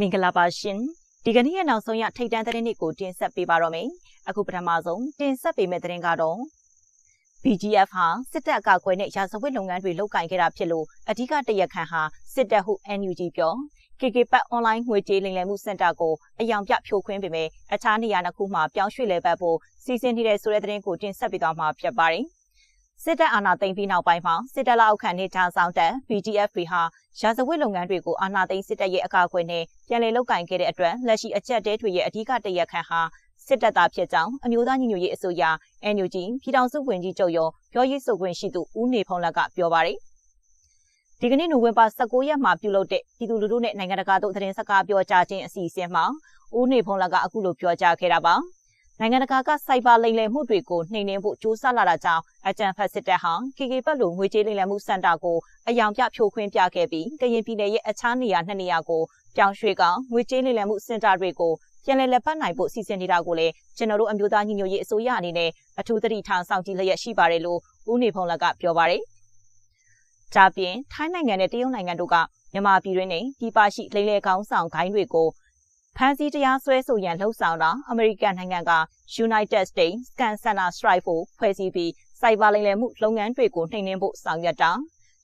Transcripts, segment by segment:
မင်္ဂလာပါရှင်ဒီကနေ့ရဲ့နောက်ဆုံးရထိတ်တန်းသတင်းတွေကိုတင်ဆက်ပေးပါတော့မယ်အခုပထမဆုံးတင်ဆက်ပေးမယ့်သတင်းကတော့ BGF ဟာစစ်တပ်အကာအကွယ်နဲ့ရာဇဝတ်လုပ်ငန်းတွေလုပ်ကင်ခဲ့တာဖြစ်လို့အဓိကတရက်ခန့်ဟာစစ်တပ်ဟု NUG ပြော KK ပတ်အွန်လိုင်းငွေကြေးလိမ်လည်မှုစင်တာကိုအယောင်ပြဖြိုခွင်းပေမဲ့အခြားနေရာတစ်ခုမှာပြောင်းရွှေ့လဲပတ်ဖို့စီစဉ်နေတဲ့ဆိုတဲ့သတင်းကိုတင်ဆက်ပေးသွားမှာဖြစ်ပါတယ် စစ်တပ်အာဏာသိမ်းပြီးနောက်ပိုင်းမှာစစ်တပ်လက်အောက်ခံနေကြဆောင်တပ် BGF တွေဟာရာဇဝတ်လုပ်ငန်းတွေကိုအာဏာသိမ်းစစ်တပ်ရဲ့အကာအကွယ်နဲ့ပြန်လည်လုပ်ကင်ခဲ့တဲ့အတွက်လက်ရှိအကြက်တဲတွေရဲ့အဓိကတရက်ခန့်ဟာစစ်တပ်သားဖြစ်ကြောင်းအမျိုးသားညီညွတ်ရေးအစိုးရ NUG ပြည်ထောင်စုဝန်ကြီးချုပ်ရောပြောရေးဆိုခွင့်ရှိသူဦးနေဖုံးလက်ကပြောပါတယ်ဒီကနေ့နိုဝင်ဘာ19ရက်မှာပြုလုပ်တဲ့ပြည်သူလူထုနဲ့နိုင်ငံတကာတို့သတင်းစကားပြောကြားခြင်းအစီအစဉ်မှာဦးနေဖုံးလက်ကအခုလိုပြောကြားခဲ့တာပါ နိုင်ငံတကာကစိုက်ဘာလိမ်လည်မှုတွေကိုနှိမ်နင်းဖို့ကြိုးစားလာတာကြောင့်အကြံဖတ်စစ်တပ်ဟာ KK ဘက်လိုငွေကြေးလိမ်လည်မှုစင်တာကိုအယောင်ပြဖြိုခွင်းပြခဲ့ပြီးကရင်ပြည်နယ်ရဲ့အခြားနေရာနှစ်နေရာကိုပြောင်းရွှေ့ကငွေကြေးလိမ်လည်မှုစင်တာတွေကိုပြန်လည်လက်ပတ်နိုင်ဖို့စီစဉ်နေတာကိုလည်းကျွန်တော်တို့အမျိုးသားညီညွတ်ရေးအစိုးရအနေနဲ့အထူးသတိထားစောင့်ကြည့်လျက်ရှိပါတယ်လို့ဦးနေဖုံးလက်ကပြောပါတယ်။ဒါပြင်ထိုင်းနိုင်ငံနဲ့တရုတ်နိုင်ငံတို့ကမြန်မာပြည်တွင်းနဲ့ပြည်ပရှိလိမ်လည်ကောင်းဆောင်ဂိုင်းတွေကို ဖမ်းဆီးတရားစွဲဆိုရန်လှုံ့ဆော်တာအမေရိကန်နိုင်ငံက United States Scan Center Strike ကိုဖွဲ့စည်းပြီးစိုက်ဘာလိမ်လည်မှုလုပ်ငန်းတွေကိုနှိမ်နင်းဖို့ဆောင်ရွက်တာ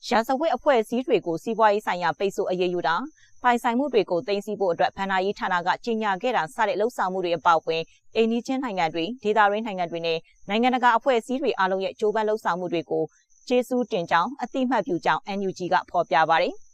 ရာဇဝတ်အဖွဲ့အစည်းတွေကိုစီးပွားရေးဆိုင်ရာပိတ်ဆို့အရေးယူတာပိုင်ဆိုင်မှုတွေကိုတင်စီဖို့အတွက်ဗန်နာရေးဌာနကကြီးညာခဲ့တာစတဲ့လှုပ်ဆောင်မှုတွေအပေါအဝင်အိန္ဒိချင်းနိုင်ငံတွေဒေသရင်းနိုင်ငံတွေနဲ့နိုင်ငံတကာအဖွဲ့အစည်းတွေအားလုံးရဲ့ကြိုးပမ်းလှုပ်ဆောင်မှုတွေကိုကျေးဇူးတင်ကြောင်းအတိမတ်ပြုကြောင်း NUG ကဖော်ပြပါတယ်။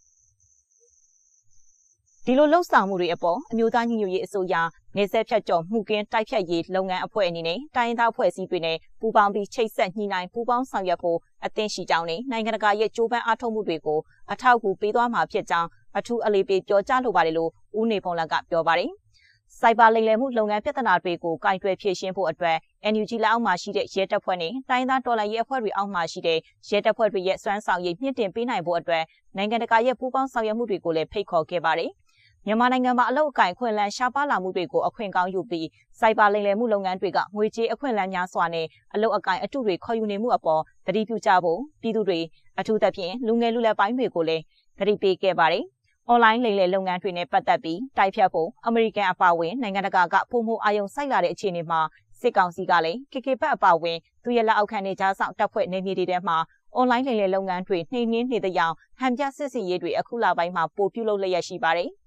ဒီလိုလှုပ်ဆောင်မှုတွေအပေါ်အမျိုးသားညီညွတ်ရေးအစိုးရနေဆက်ဖြတ်ကျော်မှုကင်းတိုက်ဖြတ်ရေးလုပ်ငန်းအဖွဲ့အနေနဲ့တိုင်းဒေသအဖွဲ့အစည်းတွေနဲ့ပူးပေါင်းပြီးချိတ်ဆက်ညှိနှိုင်းပူးပေါင်းဆောင်ရွက်ဖို့အသင့်ရှိကြောင်းနဲ့နိုင်ငံတကာရဲ့ကြိုးပမ်းအားထုတ်မှုတွေကိုအထောက်အကူပေးသွားမှာဖြစ်ကြောင်းအထူးအလေးပေးပြောကြားလိုပါတယ်လို့ဦးနေဖုံးလက်ကပြောပါတယ်။စိုက်ဘာလိမ်လည်မှုလုပ်ငန်းပြဿနာတွေကိုကင်တွယ်ဖြေရှင်းဖို့အတွက် NUG လက်အောက်မှာရှိတဲ့ရဲတပ်ဖွဲ့နဲ့တိုင်းသားတော်လှန်ရေးအဖွဲ့တွေအောက်မှာရှိတဲ့ရဲတပ်ဖွဲ့တွေရဲ့စွမ်းဆောင်ရည်မြင့်တင်ပေးနိုင်ဖို့အတွက်နိုင်ငံတကာရဲ့ပူးပေါင်းဆောင်ရွက်မှုတွေကိုလည်းဖိတ်ခေါ်ခဲ့ပါတယ်။ မြန်မာနိုင်ငံမှာအလုပ်အကင်ခွင့်လန်းရှားပါလာမှုတွေကိုအခွင့်ကောင်းယူပြီးစိုက်ပါလိမ်လည်မှုလုပ်ငန်းတွေကငွေကြေးအခွင့်အလမ်းများစွာနဲ့အလုပ်အကင်အတုတွေခေါ်ယူနေမှုအပေါ်တတိပြုကြဖို့ပြည်သူတွေအထူးသဖြင့်လူငယ်လူလတ်ပိုင်းတွေကိုလည်းတတိပေးခဲ့ပါတယ်။ online လိမ်လည်လုပ်ငန်းတွေနဲ့ပတ်သက်ပြီးတိုက်ဖြတ်ဖို့အမေရိကန်အပါအဝင်နိုင်ငံတကာကပုံမှုအာယုံစိုက်လာတဲ့အခြေအနေမှာစစ်ကောင်စီကလည်း KK ဘက်အပါအဝင်သူရဲ့လက်အောက်ခံနေကြဆောင်တပ်ဖွဲ့နေမြေတွေထဲမှာ online လိမ်လည်လုပ်ငန်းတွေနှိမ်နင်းနေတဲ့ကြောင်ဟန်ပြစစ်စီရေးတွေအခုလပိုင်းမှာပိုပြုလုပ်လျက်ရှိပါတယ်။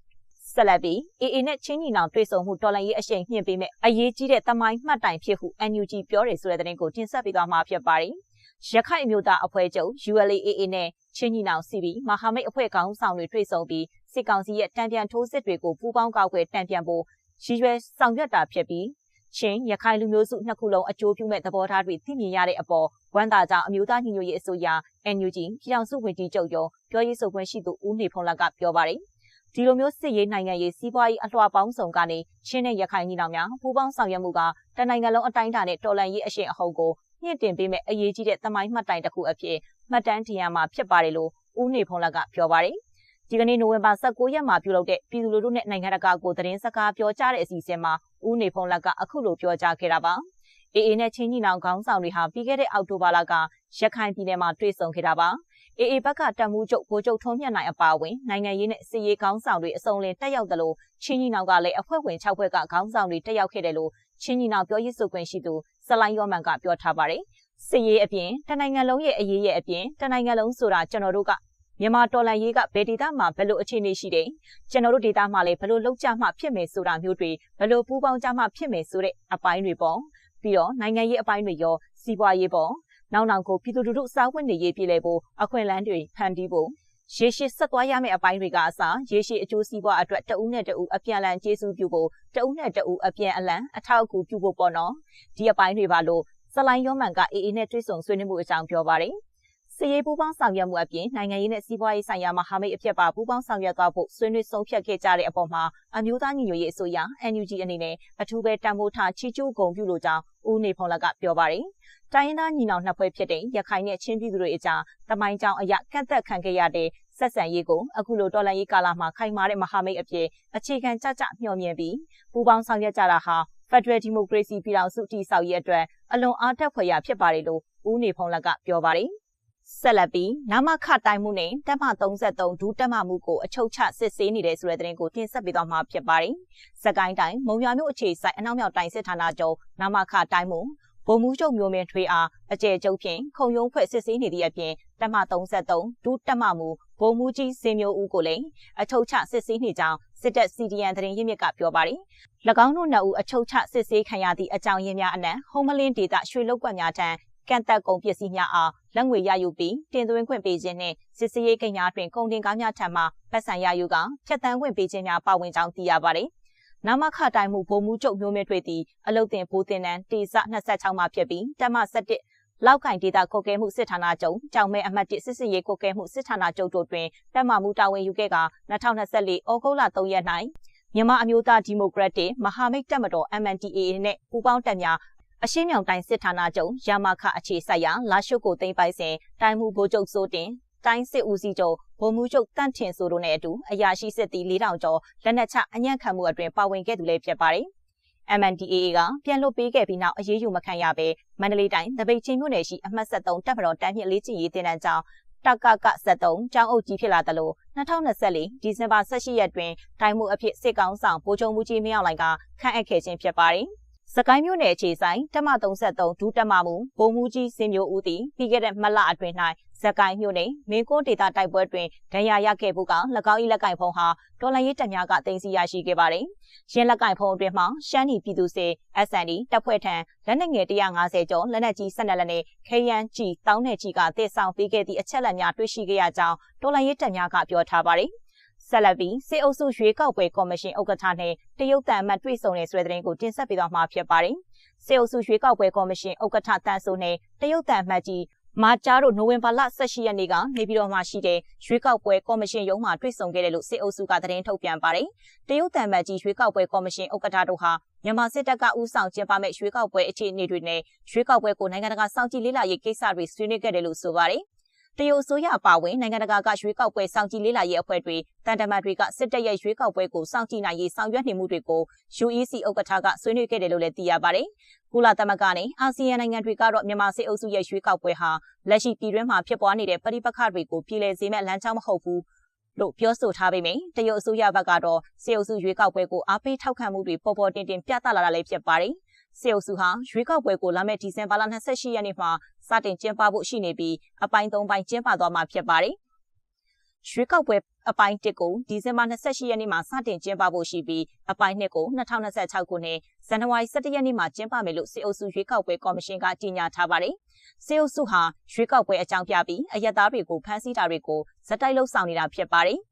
ဆက်လက်ပြီး AA နဲ့ချင်းညီနောင်တွေ့ဆုံမှုတော်လှန်ရေးအရှိန်မြင့်ပေးမဲ့အရေးကြီးတဲ့တမိုင်းမှတ်တိုင်ဖြစ်ဟု NUG ပြောတယ်ဆိုတဲ့သတင်းကိုတင်ဆက်ပေးသွားမှာဖြစ်ပါတယ်။ရခိုင်အမျိုးသားအဖွဲ့ချုပ် ULAA နဲ့ချင်းညီနောင် CB မဟာမိတ်အဖွဲ့ခေါင်းဆောင်တွေတွေ့ဆုံပြီးစစ်ကောင်စီရဲ့တံပြန်ထိုးစစ်တွေကိုပူးပေါင်းကောက်ွယ်တံပြန်ဖို့ရည်ရွယ်ဆောင်ရွက်တာဖြစ်ပြီးချင်းရခိုင်လူမျိုးစုနှစ်ခုလုံးအကျိုးပြုမဲ့သဘောထားတွေသိမြင်ရတဲ့အပေါ်ဝန်တာကြောင့်အမျိုးသားညီညွတ်ရေးအစိုးရ NUG ပြည်ထောင်စုဝန်ကြီးချုပ်ရောပြောရေးဆိုခွင့်ရှိသူဦးနေဖုံးလက်ကပြောပါတယ်။ ဒီလိုမျိုးစစ်ရေးနိုင်ငံရေးစီးပွားရေးအလှော်ပေါင်းစုံကနေချင်းနဲ့ရခိုင်ညီနောင်များပူးပေါင်းဆောင်ရွက်မှုကတနိုင်ငံလုံးအတိုင်းအတာနဲ့တော်လှန်ရေးအရှင်အဟုတ်ကိုမြင့်တင်ပေးမဲ့အရေးကြီးတဲ့သမိုင်းမှတ်တိုင်တစ်ခုအဖြစ်မှတ်တမ်းတင်ရမှာဖြစ်ပါတယ်လို့ဦးနေဖုံးလက်ကပြောပါတယ်ဒီကနေ့နိုဝင်ဘာ19ရက်မှာပြုလုပ်တဲ့ပြည်သူလူထုနဲ့နိုင်ငံတကာကိုသတင်းစကားပြောကြားတဲ့အစီအစဉ်မှာဦးနေဖုံးလက်ကအခုလိုပြောကြားခဲ့တာပါအေအေနဲ့ချင်းညီနောင်ခေါင်းဆောင်တွေဟာပြီးခဲ့တဲ့အောက်တိုဘာလကရခိုင်ပြည်နယ်မှာတွေ့ဆုံခဲ့တာပါ အေအေဘက်ကတမှုချုပ်ကိုချုပ်ထုံးမြတ်နိုင်အပါအဝင်နိုင်ငံရေးနဲ့စစ်ရေးခေါင်းဆောင်တွေအစုံလင်တက်ရောက်တယ်လို့ချင်းညီနောင်ကလည်းအဖွဲ့ဝင်6ဖွဲ့ကခေါင်းဆောင်တွေတက်ရောက်ခဲ့တယ်လို့ချင်းညီနောင်ပြောရေးဆိုခွင့်ရှိသူဆလိုင်းယောမန်ကပြောထားပါတယ်စစ်ရေးအပြင်တနိုင်ငံလုံးရဲ့အရေးရဲ့အပြင်တနိုင်ငံလုံးဆိုတာကျွန်တော်တို့ကမြန်မာတော်လန်ရေးကဘယ်ဒေသမှာဘယ်လိုအခြေအနေရှိတယ်ကျွန်တော်တို့ဒေသမှာလည်းဘယ်လိုလောက်ကြမှဖြစ်မယ်ဆိုတာမျိုးတွေဘယ်လိုပူးပေါင်းကြမှဖြစ်မယ်ဆိုတဲ့အပိုင်းတွေပေါ့ပြီးတော့နိုင်ငံရေးအပိုင်းတွေရောစီးပွားရေးပေါ့ နောက်နောက်ကိုပြည်သူလူထုစားဝတ်နေရေးပြည်လဲဖို့အခွင့်အလမ်းတွေဖန်တီးဖို့ရေရှည်ဆက်သွားရမယ့်အပိုင်းတွေကအစားရေရှည်အကျိုးစီးပွားအတွက်တဦးနဲ့တဦးအပြန်အလှန်ကျေးဇူးပြုဖို့တဦးနဲ့တဦးအပြန်အလှန်အထောက်အကူပြုဖို့ပေါ့နော်ဒီအပိုင်းတွေပါလို့ဇလိုင်းယောမန်ကအေအေနဲ့တွေ့ဆုံဆွေးနွေးမှုအကြောင်းပြောပါတယ် စီရေးပူးပေါင်းဆောင်ရွက်မှုအပြင်နိုင်ငံရေးနဲ့စီးပွားရေးဆိုင်ရာမဟာမိတ်အဖြစ်ပါပူးပေါင်းဆောင်ရွက်သွားဖို့ဆွေးနွေးဆုံးဖြတ်ခဲ့ကြတဲ့အပေါ်မှာအမျိုးသားညီညွတ်ရေးအစိုးရ NUG အနေနဲ့အထူးပဲတံမိုးထားချီးကျူးဂုဏ်ပြုလိုကြောင်းဦးနေဖုံးလကပြောပါတယ်။တိုင်းရင်းသားညီနောင်နှစ်ဖွဲ့ဖြစ်တဲ့ရခိုင်နဲ့ချင်းပြည်သူတွေအကြားတမိုင်းကြောင်အရကန့်သက်ခံခဲ့ရတဲ့ဆက်ဆံရေးကိုအခုလိုတော်လှန်ရေးကာလမှာခိုင်မာတဲ့မဟာမိတ်အဖြစ်အခြေခံကြကြမျှော်မြင်ပြီးပူးပေါင်းဆောင်ရွက်ကြတာဟာ Federal Democracy ပြည်ထောင်စုတည်ဆောက်ရေးအတွက်အလွန်အားတက်ဖွယ်ရာဖြစ်ပါတယ်လို့ဦးနေဖုံးလကပြောပါတယ်။ ဆက်လက်ပြီးနာမခတိုင်းမှုနဲ့တပ်မ33ဒူးတပ်မမှုကိုအချုပ်ချစစ်ဆေးနေတဲ့ဆိုတဲ့သတင်းကိုတင်ဆက်ပေးသွားမှာဖြစ်ပါတယ်။စကိုင်းတိုင်းမုံရွာမြို့အခြေစိုက်အနောက်မြောက်တိုင်းစစ်ဌာနချုပ်နာမခတိုင်းမှုဗိုလ်မှူးချုပ်မျိုးမင်းထွေးအားအကျယ်ကျုပ်ဖြင့်ခုံရုံးဖွဲ့စစ်ဆေးနေသည့်အပြင်တပ်မ33ဒူးတပ်မမှုဗိုလ်မှူးကြီးစင်မျိုးဦးကိုလည်းအချုပ်ချစစ်ဆေးနေကြောင်းစစ်တပ် CDN သတင်းရင်းမြစ်ကပြောပါတယ်။၎င်းတို့နှစ်ဦးအချုပ်ချစစ်ဆေးခံရသည့်အကြောင်းရင်းများအနက်ဟုံးမလင်းဒေတာရွှေလုတ်ကွက်များထံကန့်သက်ကုန်ပစ္စည်းများအား လက်ငွေရယူပြီးတင်သွင်းခွင့်ပေးခြင်းနှင့်စစ်စေးရေးကိန်းများတွင်ကုန်တင်ကားများထံမှပတ်စံရယူကဖြတ်တန်းခွင့်ပေးခြင်းများပါဝင်ကြောင်းသိရပါသည်။နာမခတိုင်းမှုဗိုလ်မှူးချုပ်မျိုးမင်းထွေသည်အလုတ်တင်ဘိုးတင်နန်းတေစ26မှာဖြစ်ပြီးတမ17လောက်ကင်ဒေတာကိုကဲမှုစစ်ဌာနချုပ်ကြောင်မဲအမှတ်1စစ်စစ်ရေးကိုကဲမှုစစ်ဌာနချုပ်တို့တွင်တပ်မမှုတာဝန်ယူခဲ့က2024ဩဂုတ်လ3ရက်၌မြန်မာအမျိုးသားဒီမိုကရက်တစ်မဟာမိတ်တပ်မတော် MNDAA နှင့်ပူးပေါင်းတပ်များ အရှင်းမြောင်တိုင်းစစ်ဌာနချုပ်ရမခအခြေဆိုင်ရာလာရှုကိုသိမ်းပိုက်စဉ်တိုင်းမှုဗိုလ်ချုပ်စိုးတင်တိုင်းစစ်ဦးစီးချုပ်ဗိုလ်မှူးချုပ်တန့်ထင်ဆိုတို့နဲ့အတူအရာရှိစစ်သည်4000ကျော်လက်နက်ချအညံ့ခံမှုအတွင်ပါဝင်ခဲ့သူလည်းဖြစ်ပါတယ်။ MNDAA ကပြန်လွတ်ပေးခဲ့ပြီးနောက်အရေးယူမခံရဘဲမန္တလေးတိုင်းတပိတ်ချင်းမြို့နယ်ရှိအမှတ်73တပ်မတော်တန်းမြင့်လေးချင်ရေးတင်တန်းကျောင်းတကက73ကျောင်းအုပ်ကြီးဖြစ်လာသလို2024ဒီဇင်ဘာ18ရက်တွင်တိုင်းမှုအဖြစ်စစ်ကောင်ဆောင်ဗိုလ်ချုပ်မှုကြီးမင်းအောင်လှိုင်ကခန့်အပ်ခဲ့ခြင်းဖြစ်ပါတယ်။ စကိုင်းမြို့နယ်အခြေဆိုင်တမ33ဒူးတမမှုဗိုလ်မှူးကြီးစင်မျိုးဦးသည်ပြီးခဲ့တဲ့မလအတွင်း၌စကိုင်းမြို့နယ်မင်းကုန်းဒေသတိုက်ပွဲတွင်ဒဏ်ရာရခဲ့မှုက၎င်း၏လက်ကင်ဖုံးဟာတော်လန်ရေးတပ်များကတင်စီရရှိခဲ့ပါတယ်။ရင်းလက်ကင်ဖုံးအတွင်းမှာရှမ်းနီပြည်သူစစ် SND တပ်ဖွဲ့ထံလက်နက်ငယ်150ကျော်လက်နက်ကြီး12လက်နဲ့ခရန်ကြီးတောင်းနယ်ကြီးကတည်ဆောင်ပေးခဲ့သည့်အချက်လက်များတွေ့ရှိခဲ့ရကြောင်းတော်လန်ရေးတပ်များကပြောထားပါတယ်။ ဆက်လက်ပြီးစစ်အုပ်စုရွေးကောက်ပွဲကော်မရှင်ဥက္ကဋ္ဌနဲ့တရုတ်တန်အမတ်တွေ့ဆုံတဲ့ဆွဲတဲ့ကိုတင်ဆက်ပေးသွားမှာဖြစ်ပါတယ်။စစ်အုပ်စုရွေးကောက်ပွဲကော်မရှင်ဥက္ကဋ္ဌတန်ဆိုနဲ့တရုတ်တန်အမတ်ကြီးမာကြားတို့နိုဝင်ဘာလ18ရက်နေ့ကနေပြည်တော်မှာရှိတဲ့ရွေးကောက်ပွဲကော်မရှင်ရုံးမှာတွေ့ဆုံခဲ့တယ်လို့စစ်အုပ်စုကသတင်းထုတ်ပြန်ပါတယ်။တရုတ်တန်မတ်ကြီးရွေးကောက်ပွဲကော်မရှင်ဥက္ကဋ္ဌတို့ဟာမြန်မာစစ်တပ်ကဦးဆောင်ကျင်းပမဲ့ရွေးကောက်ပွဲအခြေအနေတွေနဲ့ရွေးကောက်ပွဲကိုနိုင်ငံတကာစောင့်ကြည့်လေ့လာရေးကိစ္စတွေဆွေးနွေးခဲ့တယ်လို့ဆိုပါတယ်။ တရုတ်ဆိုရပါဝင်နိုင်ငံတကာကရွေးကောက်ပွဲစောင့်ကြည့်လေ့လာရေးအဖွဲ့တွေတန်တမတ်တွေကစစ်တပ်ရဲ့ရွေးကောက်ပွဲကိုစောင့်ကြည့်နိုင်ရေးဆောင်ရွက်နေမှုတွေကို UEC ဥက္ကဋ္ဌကဆွေးနွေးခဲ့တယ်လို့လည်းသိရပါတယ်။ကုလသမဂ္ဂနဲ့အာဆီယံနိုင်ငံတွေကတော့မြန်မာစစ်အုပ်စုရဲ့ရွေးကောက်ပွဲဟာလက်ရှိပြည်တွင်းမှာဖြစ်ပွားနေတဲ့ပြည်ပခါတွေကိုပြည်လည်စေမဲ့လမ်းကြောင်းမဟုတ်ဘူးလို့ပြောဆိုထားပေမယ့်တရုတ်အစိုးရဘက်ကတော့စေအုပ်စုရွေးကောက်ပွဲကိုအားပေးထောက်ခံမှုတွေပေါ်ပေါ်တင်တင်ပြသလာတာလည်းဖြစ်ပါတယ်။ စေအုပ်စုဟာရွေးကောက်ပွဲကိုလာမယ့်ဒီဇင်ဘာလ28ရက်နေ့မှာစတင်ကျင်းပဖို့ရှိနေပြီးအပိုင်း၃ပိုင်းကျင်းပသွားမှာဖြစ်ပါတယ်။ရွေးကောက်ပွဲအပိုင်း1ကိုဒီဇင်ဘာ28ရက်နေ့မှာစတင်ကျင်းပဖို့ရှိပြီးအပိုင်း2ကို2026ခုနှစ်ဇန်နဝါရီ17ရက်နေ့မှာကျင်းပမယ်လို့စေအုပ်စုရွေးကောက်ပွဲကော်မရှင်ကကြေညာထားပါတယ်။စေအုပ်စုဟာရွေးကောက်ပွဲအကြောင်းပြပြီးအယက်သားတွေကိုဖမ်းဆီးတာတွေကိုဇက်တိုက်လှုပ်ဆောင်နေတာဖြစ်ပါတယ်။